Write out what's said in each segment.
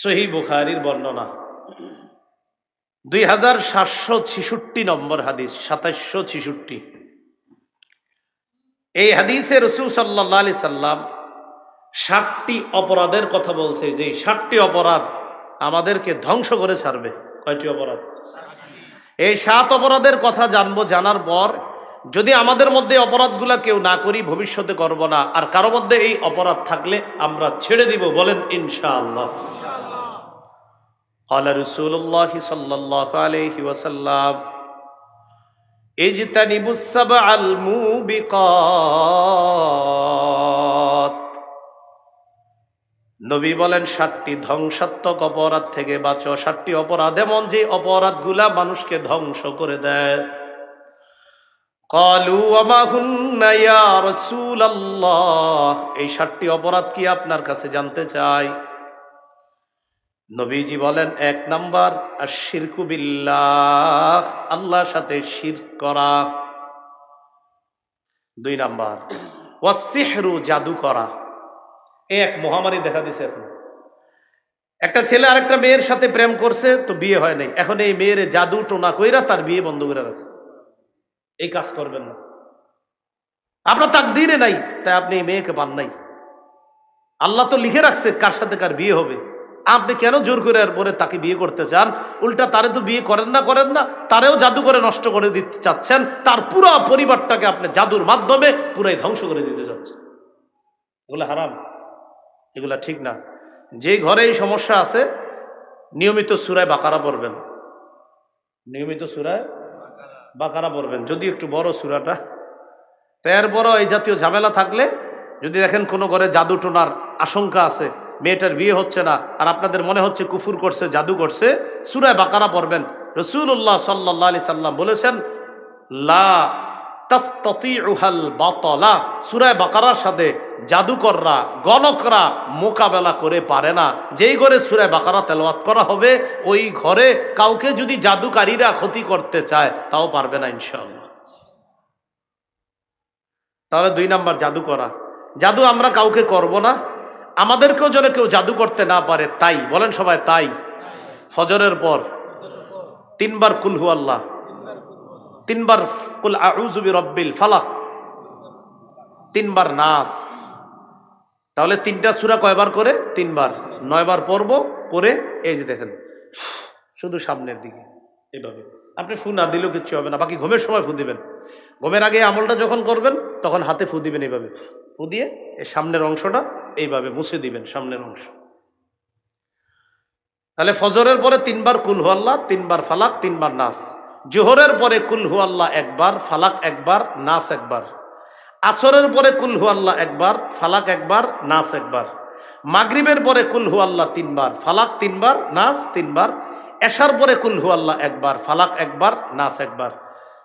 সহি বুখারির বর্ণনা। দুই হাজার সাতশো ছিষট্টি নম্বর হাদিস, সাতাশশো ছিষট্টি। এই হাদিসে রসুল সাল্লাহ আলি সাল্লাম ষাটটি অপরাধের কথা বলছে যে ষাটটি অপরাধ আমাদেরকে ধ্বংস করে ছাড়বে। কয়টি অপরাধ? এই সাত অপরাধের কথা জানব, জানার পর যদি আমাদের মধ্যে অপরাধগুলা কেউ না করি, ভবিষ্যতে করব না। আর কারও মধ্যে এই অপরাধ থাকলে আমরা ছেড়ে দিব বলেন ইনশাআল্লাহ। قال رسول الله صلى الله عليه وسلم اجتنبوا السبع الموبقات নবী বলেন ষাটটি ধ্বংসাত্মক অপরাধ থেকে বাঁচো ষাটটি অপরাধ এমন যে অপরাধগুলা মানুষকে ধ্বংস করে দেয় কলু আমাহুন্নাইয়া রসুল আল্লাহ এই ষাটটি অপরাধ কি আপনার কাছে জানতে চাই নবীজি বলেন, এক নাম্বার আর শিরকু বিল্লাহ, আল্লাহর সাথে শির করা। দুই নাম্বার ওয়াসিহরু জাদু করা। এই এক মহামারী দেখা দিছে এখন। একটা ছেলে আরেকটা মেয়ের সাথে প্রেম করছে, তো বিয়ে হয় নাই। এখন এই মেয়ের জাদু টোনা কইরা তার বিয়ে বন্ধ করে রাখে এই কাজ করবেন না। আপনার তাক দিনে নাই, তাই আপনি এই মেয়েকে পান নাই। আল্লাহ তো লিখে রাখছে কার সাথে কার বিয়ে হবে। আপনি কেন জোর করে আর পরে তাকে বিয়ে করতে চান? উল্টা তারে তো বিয়ে করেন না করেন না। তারেও জাদু করে নষ্ট করে দিতে চাচ্ছেন। তার পুরো পরিবারটাকে আপনি জাদুর মাধ্যমে পুরাই ধ্বংস করে দিতে চাচ্ছেন। এগুলো হারাম। এগুলা ঠিক না। যে ঘরে এই সমস্যা আছে, নিয়মিত সুরায় বাকারা পড়বেন। নিয়মিত সুরায় বাকারা পড়বেন। যদি একটু বড় সুরাটা। তো এরপরও এই জাতীয় ঝামেলা থাকলে যদি দেখেন কোনো ঘরে জাদু টোনার আশঙ্কা আছে মেয়েটার বিয়ে হচ্ছে না, আর আপনাদের মনে হচ্ছে কুফুর করছে, জাদু করছে, সুরায় বাকারা পড়বেন। রসুল্লাহ সাল্লাহ আলি সাল্লাম বলেছেন, লা তাস্তাতিউহাল সুরায় বাকারার সাথে জাদুকররা, গণকরা মোকাবেলা করে পারে না। যেই ঘরে সুরায় বাকারা তেলাওয়াত করা হবে, ওই ঘরে কাউকে যদি জাদুকারীরা ক্ষতি করতে চায়, তাও পারবে না ইনশাআল্লাহ। তাহলে দুই নাম্বার জাদু করা জাদু আমরা কাউকে করব না আমাদেরকেও যেন কেউ জাদু করতে না পারে, তাই। বলেন সবাই, তাই। ফজরের পর তিনবার কুলহু আল্লাহ, তিনবার কুল আউজুবি রব্বিল ফালাক, তিনবার নাস। তাহলে তিনটা সুরা কয়বার করে? তিনবার। নয়বার পর্ব পরে এই যে দেখেন, শুধু সামনের দিকে এইভাবে আপনি ফু না দিলেও কিচ্ছু হবে না, বাকি ঘুমের সময় ফু দিবেন। ঘুমের আগে আমলটা যখন করবেন, তখন হাতে ফু দিবেন এইভাবে ফু দিয়ে এই সামনের অংশটা এইভাবে মুছে দিবেন সামনের অংশ। তাহলে ফজরের পরে তিনবার কুলহু আল্লাহ, তিনবার ফালাক, তিনবার নাস। জোহরের পরে কুলহু আল্লাহ একবার, ফালাক একবার, নাস একবার। আসরের পরে কুলহু আল্লাহ একবার, ফালাক একবার, নাস একবার। মাগরিবের পরে কুলহু আল্লাহ তিনবার, ফালাক তিনবার, নাস তিনবার। এশার পরে কুলহু আল্লাহ একবার, ফালাক একবার, নাস একবার।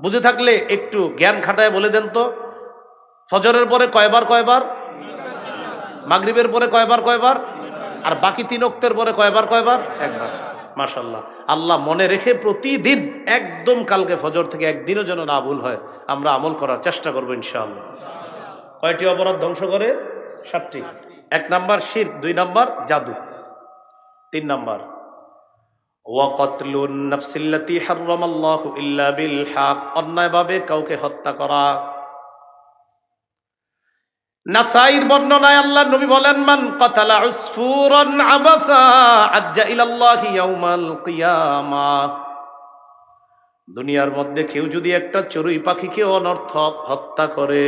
বুঝে থাকলে একটু জ্ঞান খাটায় বলে দেন তো। ফজরের পরে কয়বার কয়বার? মাগরিবের পরে কয়বার কয়বার? আর বাকি তিন অক্তের পরে কয়বার কয়বার? একবার। মাশাল্লাহ আল্লাহ মনে রেখে প্রতিদিন, একদম কালকে ফজর থেকে একদিনও যেন না ভুল হয়, আমরা আমল করার চেষ্টা করব ইনশাআল্লাহ। কয়টি অপরাধ ধ্বংস করে? সাতটি। এক নাম্বার শির দুই নাম্বার জাদু। তিন নাম্বার অন্যায়ভাবে কাউকে হত্যা করা নাসাইর বর্ণনায় আল্লাহ নবী বলেন, মান কাতালা উসফুরান আবাসা আজ্জা ইলাল্লাহি ইয়াউমাল কিয়ামা। দুনিয়ার মধ্যে কেউ যদি একটা চড়ুই পাখিকে অনর্থক হত্যা করে,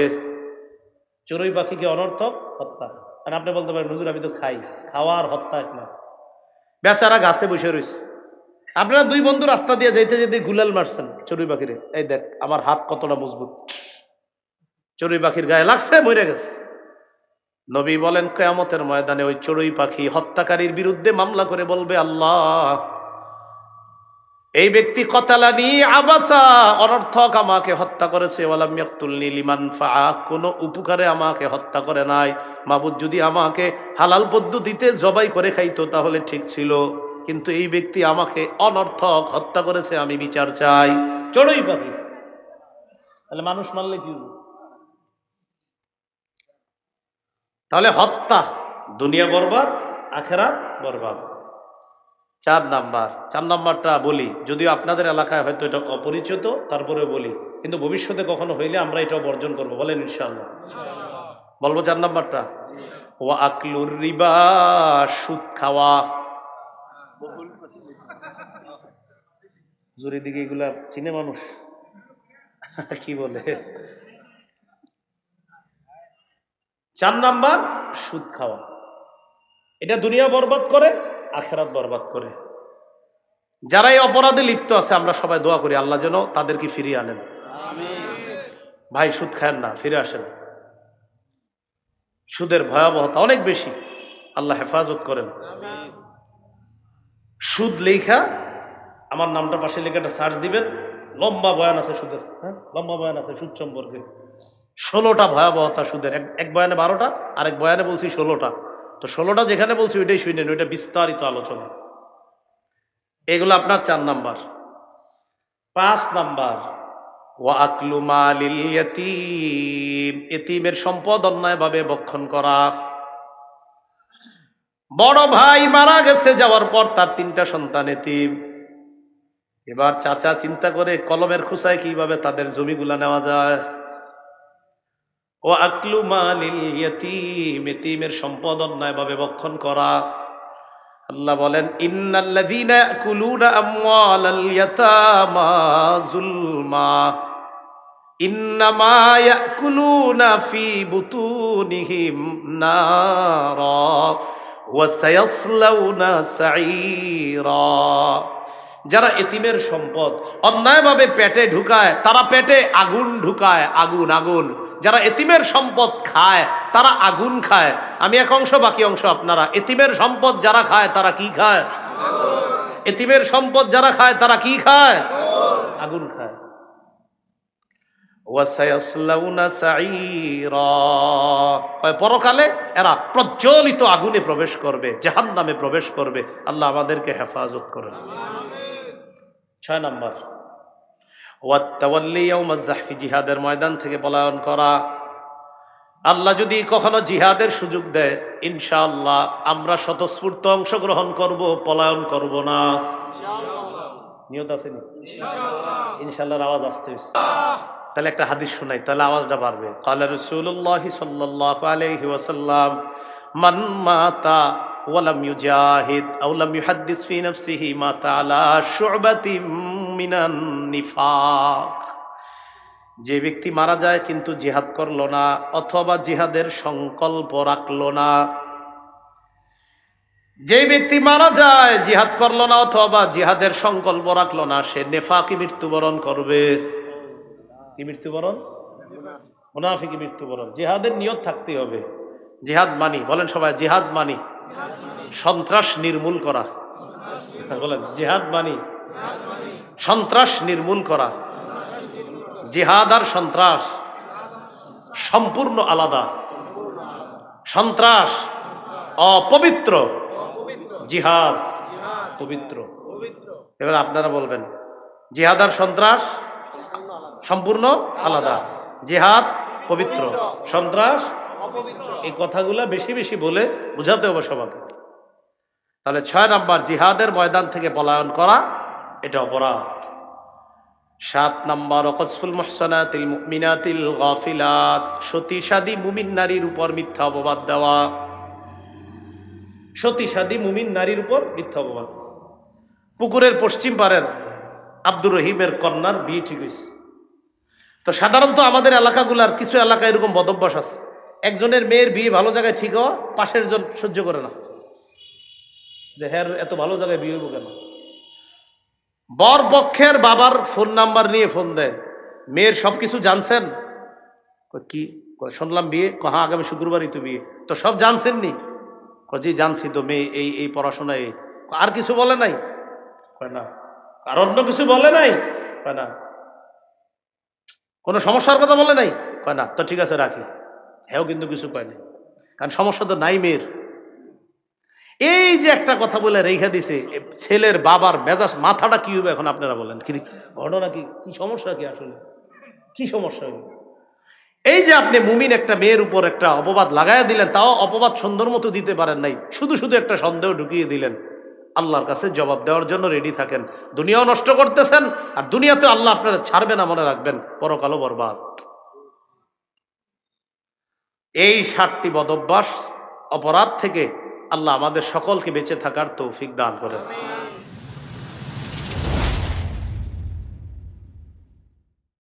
চড়ুই পাখিকে অনর্থক হত্যা আর আপনি বলতে পারেন, হুজুর, আমি তো খাই, খাওয়ার হত্যা এক না। বেচারা গাছে বসে রয়েছে আপনারা দুই বন্ধু রাস্তা দিয়ে যাইতে যেতে গুলাল মারছেন চড়ুই পাখিরে। এই দেখ, আমার হাত কতটা মজবুত। চড়ুই পাখির গায়ে লাগছে, মরে গেছে। নবী বলেন, কেয়ামতের ময়দানে ওই চড়ুই পাখি হত্যাকারীর বিরুদ্ধে মামলা করে বলবে, আল্লাহ, এই ব্যক্তি কতালানি আবাসা, অনর্থক আমাকে হত্যা করেছে কোনো উপকারে আমাকে হত্যা করে নাই। মাবুদ যদি আমাকে হালাল পদ্ধতিতে জবাই করে খাইতো, তাহলে ঠিক ছিল। কিন্তু এই ব্যক্তি আমাকে অনর্থক হত্যা করেছে, আমি বিচার চাই। চড়ুই পাখি। তাহলে মানুষ মারলে কি হবে? তাহলে হত্যা, দুনিয়া বরবাদ, আখেরাত বরবাদ। চার নাম্বার, চার নাম্বারটা বলি, যদিও আপনাদের এলাকায় হয়তো এটা অপরিচিত তারপরে বলি, কিন্তু ভবিষ্যতে কখনো হইলে আমরা এটাও বর্জন করব, বলেন ইনশাল্লাহ বলব চার নাম্বারটা ও আকলুর রিবা, সুদ খাওয়া। জোরে দিকে এগুলা চিনে মানুষ? কি বলে? চার নাম্বার, সুদ খাওয়া। এটা দুনিয়া বরবাদ করে, আখেরাত বরবাদ করে। যারা এই অপরাধে লিপ্ত আছে, আমরা সবাই দোয়া করি, আল্লাহ যেন তাদেরকে ফিরিয়ে আনেন। ভাই, সুদ খায়েন না, ফিরে আসেন। সুদের ভয়াবহতা অনেক বেশি। আল্লাহ হেফাজত করেন। সুদ লেখা আমার নামটা পাশে লেখাটা সার্চ দিবেন। লম্বা বয়ান আছে সুদের হ্যাঁ? লম্বা বয়ান আছে সুদ সম্পর্কে। ষোলোটা ভয়াবহতা সুদের। এক বয়ানে বারোটা আর এক বয়ানে বলছি ষোলোটা। তো ষোলোটা যেখানে বলছি ওইটাই শুনেন ওইটা বিস্তারিত আলোচনা। এগুলো আপনার চার নাম্বার। পাঁচ নাম্বার এতিমের সম্পদ অন্যায়ভাবে বক্ষণ করা। বড় ভাই মারা গেছে, যাওয়ার পর তার তিনটা সন্তান এতিম। এবার চাচা চিন্তা করে কলমের খুসায় কীভাবে তাদের জমিগুলা নেওয়া যায়? ও আকলু মালিল ইয়াতীম, এতিমের সম্পদ অন্যায়ভাবে করা। আল্লাহ বলেন ইন্নাল্লাযীনা যারা এতিমের সম্পদ অন্যায়ভাবে পেটে ঢুকায়, তারা পেটে আগুন ঢুকায়, আগুন আগুন। যারা এতিমের সম্পদ খায়, তারা আগুন খায়। আমি এক অংশ, বাকি অংশ আপনারা। এতিমের সম্পদ যারা খায়, তারা কি খায়? এতিমের সম্পদ যারা খায়, তারা কি খায়? আগুন খায়। পরকালে এরা প্রজ্বলিত আগুনে প্রবেশ করবে, জাহান্নামে প্রবেশ করবে। আল্লাহ আমাদেরকে হেফাজত করেন। ছয় নম্বর। ওয়াত্তাওয়াল্লি ইয়াউমাজ জাহফি জিহাদের ময়দান থেকে পলায়ন করা। আল্লাহ যদি কখনো জিহাদের সুযোগ দেয় ইনশাআল্লাহ আমরা স্বতঃস্ফূর্ত অংশগ্রহণ করব পলায়ন করব না। নিয়ত আছে নি? আওয়াজ আসতে তাহলে একটা হাদিস শোনাই তাহলে আওয়াজটা বাড়বে। কালা রসুল্লাহ সাল্লাহ ওয়াসাল্লাম মান মাতা ওয়ালাম ইউজাহিদ আও লাম ইউহাদ্দিস ফি নাফসিহি মাতা আলা শু'বাতিম মিনান নিফাক। যে ব্যক্তি মারা যায় কিন্তু জিহাদ করল না, অথবা জিহাদের সংকল্প রাখল না। যে ব্যক্তি মারা যায়, জিহাদ করল না অথবা জিহাদের সংকল্প রাখল না, সে নেফাকি মৃত্যুবরণ করবে। কি মৃত্যুবরণ? মুনাফিকি মৃত্যুবরণ। জিহাদের নিয়ত থাকতে হবে। জিহাদ মানি, বলেন সবাই, জিহাদ মানি। সন্ত্রাস নির্মূল করা। বলেন, জিহাদ মানি সন্ত্রাস নির্মূল করা। জিহাদ আর সন্ত্রাস সম্পূর্ণ আলাদা। সন্ত্রাস অপবিত্র। জিহাদ পবিত্র। এবার আপনারা বলবেন, জিহাদ আর সন্ত্রাস সম্পূর্ণ আলাদা। জিহাদ পবিত্র। সন্ত্রাস এই কথাগুলা বেশি বেশি বলে বুঝাতে হবে সবাইকে। তাহলে ছয় নাম্বার, জিহাদের ময়দান থেকে পলায়ন করা, এটা অপরাধ। সাত নাম্বার অকসফুল মোহসনাতিল মিনাতিল গাফিলাত সতীসাদী মুমিন নারীর উপর মিথ্যা অপবাদ দেওয়া। সতীসাদী মুমিন নারীর উপর মিথ্যা অপবাদ। পুকুরের পশ্চিম পারের আব্দুর রহিমের কন্যার বিয়ে ঠিক হয়েছে। তো সাধারণত আমাদের এলাকাগুলার কিছু এলাকা এরকম বদভ্যাস আছে। একজনের মেয়ের বিয়ে ভালো জায়গায় ঠিক হওয়া, পাশের জন সহ্য করে না। যে হ্যার, এত ভালো জায়গায় বিয়ে হইব কেন? বর পক্ষের বাবার ফোন নাম্বার নিয়ে ফোন দেয়। মেয়ের সব কিছু জানছেন কি? শুনলাম বিয়ে। কহা আগামী শুক্রবারই তো বিয়ে। তো সব জানছেন নি জি, জানছি তো, মেয়ে এই এই পড়াশোনায়। আর কিছু বলে নাই? না। আর অন্য কিছু বলে নাই? না। কোনো সমস্যার কথা বলে নাই? না। তো ঠিক আছে, রাখি। হ্যাঁ কিন্তু কিছু কয় নাই কারণ সমস্যা তো নাই মেয়ের এই যে একটা কথা বলে রেখা দিছে ছেলের বাবার মেজাজ, মাথাটা কি হবে এখন আপনারা বলেন? কি ঘটনা কি কি সমস্যা কি আসলে? কি সমস্যা হইল? এই যে আপনি মুমিন একটা মেয়ের উপর একটা অপবাদ লাগাইয়া দিলেন, তাও অপবাদ সুন্দর মতো দিতে পারেন নাই। শুধু শুধু একটা সন্দেহ ঢুকিয়ে দিলেন। আল্লাহর কাছে জবাব দেওয়ার জন্য রেডি থাকেন। দুনিয়াও নষ্ট করতেছেন, আর দুনিয়াতে আল্লাহ আপনারা ছাড়বে না রাখবেন। পরকালও বরবাদ। এই সাতটি বদভ্যাস অপরাধ থেকে আল্লাহ আমাদের সকলকে বেঁচে থাকার তৌফিক দান করেন।